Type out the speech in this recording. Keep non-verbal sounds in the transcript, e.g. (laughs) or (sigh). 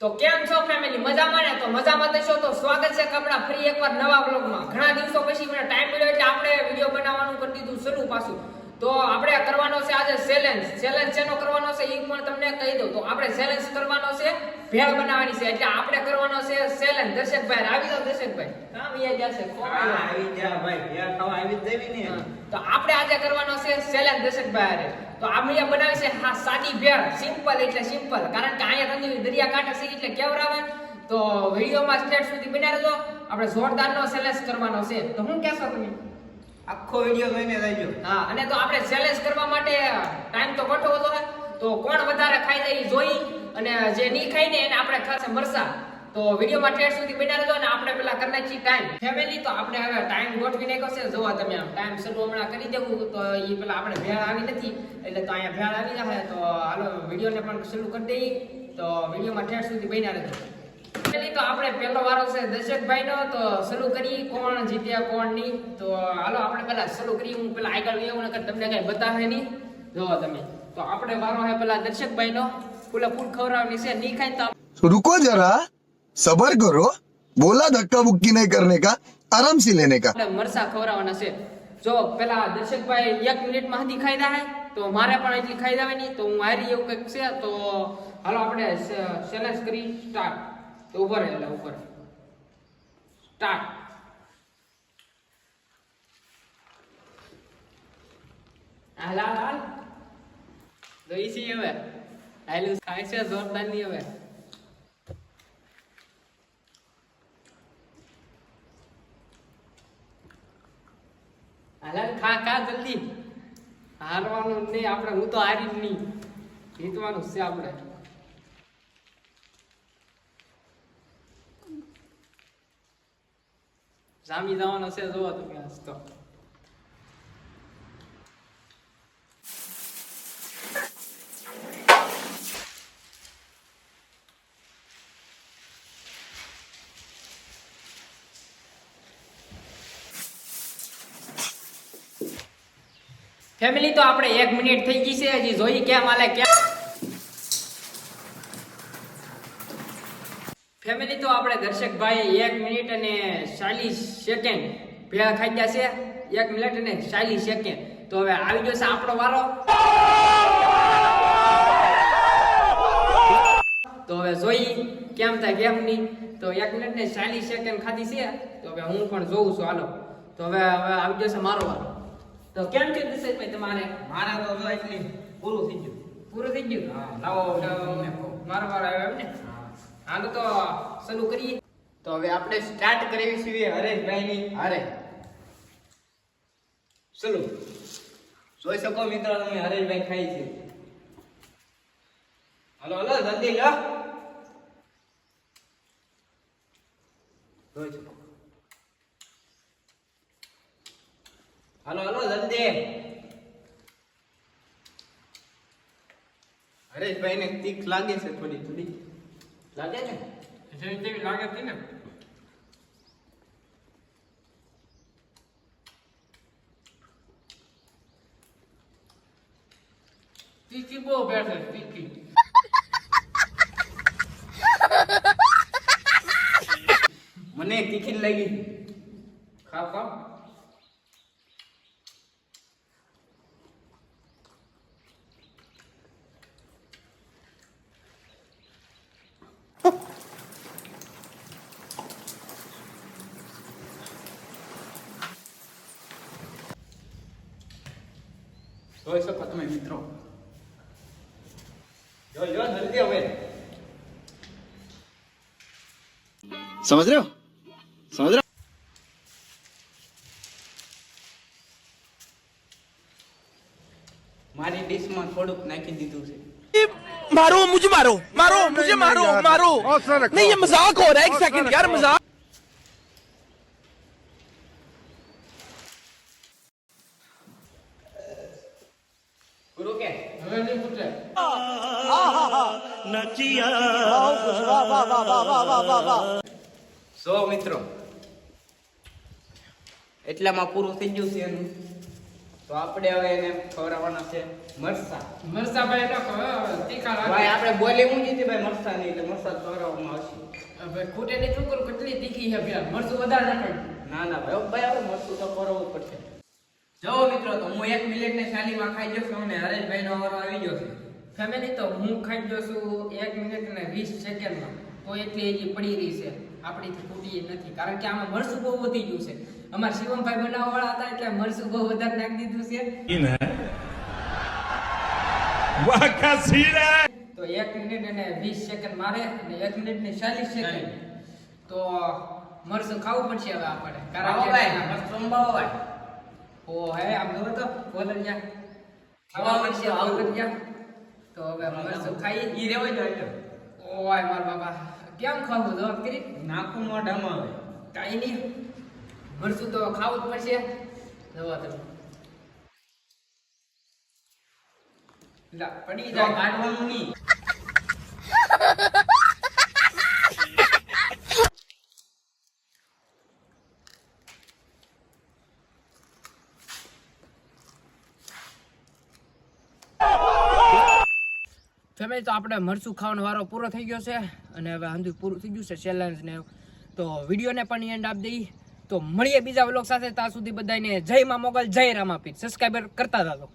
તો કેમ છો ફેમિલી મજામાં ને? તો મજામાં થશો તો સ્વાગત છે આપણા ફરી એકવાર નવા બ્લોગમાં ઘણા દિવસો પછી મને ટાઈમ મળ્યો એટલે આપણે વીડિયો બનાવવાનું કરી દીધું શરૂ પાછું. તો આપણે કરવાનો છે આજે ચેલેન્જ ચેલેન્જ જેનો કરવાનો છે? તમને કહી દઉં તો આપણે ચેલેન્જ કરવાનો છે ભેળ બનાવવાની છે. એટલે આપણે કરવાનો છે ચેલેન્જ દર્શકભાઈ આવી જાવ દર્શકભાઈ. કામ ઈ જશે છે કોણ આવી જા ભાઈ ભેળ ખાવા આવી દેવી ને. તો આપણે આજે કરવાનો છે ચેલેન્જ દર્શકભાઈ હારે. તો આપણે બનાવી છે હા સાદી ભેળ. સિમ્પલ એટલે સિમ્પલ કારણ કે અહીંયા રંગીની દરિયા કાંઠે છે એટલે કેવરાવે. તો વિડીયોમાં સ્ટેટ સુધી બન્યા રહેજો. આપણે જોરદારનો ચેલેન્જ કરવાનો છે. તો હું કહેશો તમે? આખો વીડિયો જોઈને રહેજો. હા અને તો આપણે ચેલેન્જ કરવા માટે ટાઈમ તો ઘટો હતો હે તો કોણ વધારે ખાઈ જાય એ જોઈ અને જે નહીં ખાઈ ને એને આપણે ખાશે મરસા. તો વિડીયોમાં ઠેર સુધી બન્યા રહેજો અને આપણે પેલા કરી નાખીએ ટાઈમ ફેમિલી તો આપણે હવે ટાઈમ ગોઠવી નાખ્યો છે. જોવા તમે આમ ટાઈમ શરૂ હમણાં કરી દેવું, તો એ પેલા આપણે ભેળ આવી નથી, એટલે તો અહીંયા ભેળ આવી જાય તો હાલો, વિડીયોને પણ શરૂ કરી દઈએ. તો વિડીયોમાં ઠેર સુધી બન્યા રહેજો. ફેમિલી તો આપણે પહેલો વારો છે દર્શકભાઈ નો તો શરૂ કરી કોણ જીત્યા, કોણ નહીં. તો હાલો, આપણે પહેલા શરૂ કરી હું પેલા આગળ લઈ આવું તમને કઈ બતાવે નહીં. જોવો તમે. તો આપણે વારો હે પેલા દર્શકભાઈ નો ફૂલા ફૂલ ખવડાવવાની છે નહીં ખાય તો तो रुको जरा सबर करो बोला धक्का बुक्की नहीं करने का आराम से लेने का આપણે મરસા ખવડાવવાના છે જો પેલા દર્શકભાઈ એક મિનિટમાં સુધી ખાઈ જાય તો મારે પણ એટલી ખાઈ જાવે નહીં તો હું હારી એવું કંઈક છે તો હાલો આપણે ચેલેન્જ કરી સ્ટાર્ટ તો ઉપર એટલે ઉપર સ્ટાર્ટ હાલ હાલ તો હવે. હાલું ખાય છે જોરદારની હવે. હાલ ખા ખા જલ્દી. હારવાનું નહીં આપણે, હું તો હારી જ નહીં. જીતવાનું છે આપણે. જામી જવાનો છે, જોવા આજ તો. ફેમિલી તો આપણે એક મિનિટ થઈ ગઈ છે, હજી જોઈ કેમ હાલે કેમ ફેમિલી તો આપણે દર્શકભાઈ એક મિનિટ અને ચાલીસ સેકન્ડ ભેળા ખાઈ ગયા છે, એક મિનિટ અને ચાલીસ સેકન્ડ તો હવે આવી જશે આપણો વારો. તો હવે જોઈ કેમ થાય કેમ નહીં. તો એક મિનિટ ને ચાલીસ સેકન્ડ ખાધી છે. તો હવે હું પણ જોઉં છું, હાલો. તો હવે હવે આવી જશે મારો વારો. તો કેમ છે દિશેશભાઈ તમારે મારા તો જો એટલી પૂરું થઈ ગયું. પૂરું થઈ ગયું? હા, લાવો મારો વારો આવ્યો એમ ને હાલો તો શરૂ કરીએ. તો હવે આપણે સ્ટાર્ટ કરીએ છીએ હરેશભાઈની. હારે ચલો. જોઈ શકો મિત્રો તમે હરેશભાઈ ખાઈ છે. હલો હલો જલ્દી લો જોઈ શકો હલો હલો જલ્દી હરેશભાઈ ને તીખ લાગે છે થોડી થોડી લાગે ને જેવી જેવી લાગે છે ને તીખી બહુ બેઠે તીખી મને તીખી જ લાગી ખાવ ખાવ જોઈ શકો તમે મિત્રો જો જો જલ્દી હવે समझ रहे हो समझ रहे हो મારી ડીશમાં થોડુંક નાખી દીધું છે मारो मुझे मारो मारो मुझे मारो मारो नहीं ये मजाक हो रहा है एक सेकंड यार मजाक સો મિત્રો. એટલામાં પૂરું થઈ ગયું છે એનું. તો આપણે હવે એને ખવડાવવાના છે મરસા. મરસા ભાઈ નાખો તીખા તીખા ભાઈ આપણે બોલી હું જીતી ભાઈ મરસા નહીં એટલે મરસા ખવડાવવામાં આવશે. હવે ખૂટે ની છોકરો કેટલી તીખી છે ભાઈ મરસું વધારે નાખે ના ના ભાઈ ભાઈ આપણે મરસું તો ખવડાવવું પડશે. જવો મિત્રો તો હું એક મિનિટને શાલીમાં ખાઈ જશું અને હરેશભાઈનો વારો આવી ગયો ફેમિલી તો હું ખાઈ ગયો છું મિનિટ ને વીસ સેકન્ડમાં. તો એટલી હજી પડી રહી છે. આપણીથી ખૂટી નથી. કારણ કે આમાં મરસું બહુ વધી ગયું છે. અમારા શિવમભાઈ બનાવવા વાળા હતા એટલે મરસું બહુ વધારે નાખી દીધું છે. તો એક મિનિટ અને વીસ સેકન્ડ મારે અને એક મિનિટ ને ચાલીસ સેકન્ડ. તો મરસુ ખાવું પડશે હવે આપણે. કારણ કે મરસું સંભાવવા ઓ હે આમ જોવો તો બોલરિયા ખાવા ખાવા પડશે આવું. બોલરિયા તો હવે મરચું ખાઈ. ઈ રેવાય જો એટલે ઓય માર બાબા કેમ ખાવું જવાબ કરી? નાખું મોઢામાં આવે કાઈ નહીં. મરચું તો ખાવું જ પડશે. જવા તમે લા, પડી જો જાય. કાઢવાનું નહીં. (laughs) ફેમિલી, તો આપણે મરચું ખાવાનો વારો પૂરો થઈ ગયો છે અને હવે હંધુ પૂરું થઈ ગયું છે ચેલેન્જને તો વિડીયોને પણ એન્ડ આપી દઈ તો મળીએ બીજા વ્લોગ સાથે. ત્યાં સુધી બધાને જય માં મોગલ, જય રામાપીર. સબસ્ક્રાઈબર કરતા જાજો.